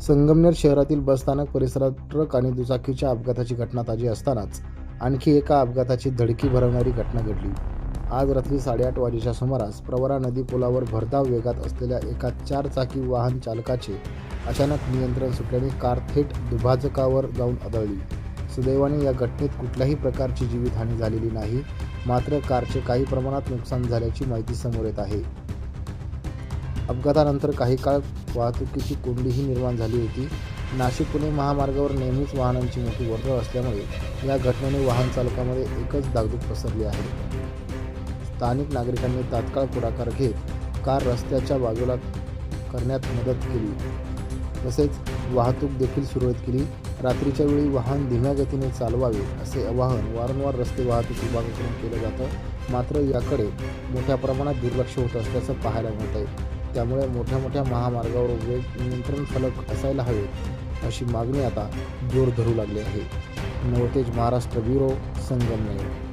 संगमनेर शहरातील बसस्थानक परिसरात ट्रक आणि दुचाकीच्या अपघाताची घटना ताजी असतानाच आणखी एका अपघाताची धडकी भरवणारी घटना घडली. आज रात्री साडेआठ वाजेच्या सुमारास प्रवरा नदी पुलावर भरधाव वेगात असलेल्या एका चारचाकी वाहन चालकाचे अचानक नियंत्रण सुटल्याने कार थेट दुभाजकावर जाऊन आदळली. सुदैवाने या घटनेत कुठल्याही प्रकारची जीवितहानी झालेली नाही मात्र कारचे काही प्रमाणात नुकसान झाल्याची माहिती समोर येत आहे. अपघातानंतर काही काळ वाहतुकीची कोंडीही निर्माण झाली होती. नाशिक पुणे महामार्गावर नेहमीच वाहनांची मोठी वर्दळ असल्यामुळे या घटनेने वाहन चालकामध्ये एकच दागदूक पसरली आहे. स्थानिक नागरिकांनी तात्काळ पुढाकार घेत कार रस्त्याच्या बाजूला करण्यात मदत केली. तसेच वाहतूक देखील सुरळीत केली. रात्रीच्या वेळी वाहन धीम्या गतीने चालवावे असे आवाहन वारंवार रस्ते वाहतूक विभागाकडून केलं जातं. मात्र याकडे मोठ्या प्रमाणात दुर्लक्ष होत असल्याचं पाहायला मिळत आहे त्यामुळे मोठ्या मोठ्या महामार्गावर वेग नियंत्रण फलक असायला हवेत अशी मागणी आता जोर धरू लागली आहे. नवतेज महाराष्ट्र ब्युरो संगमनेर.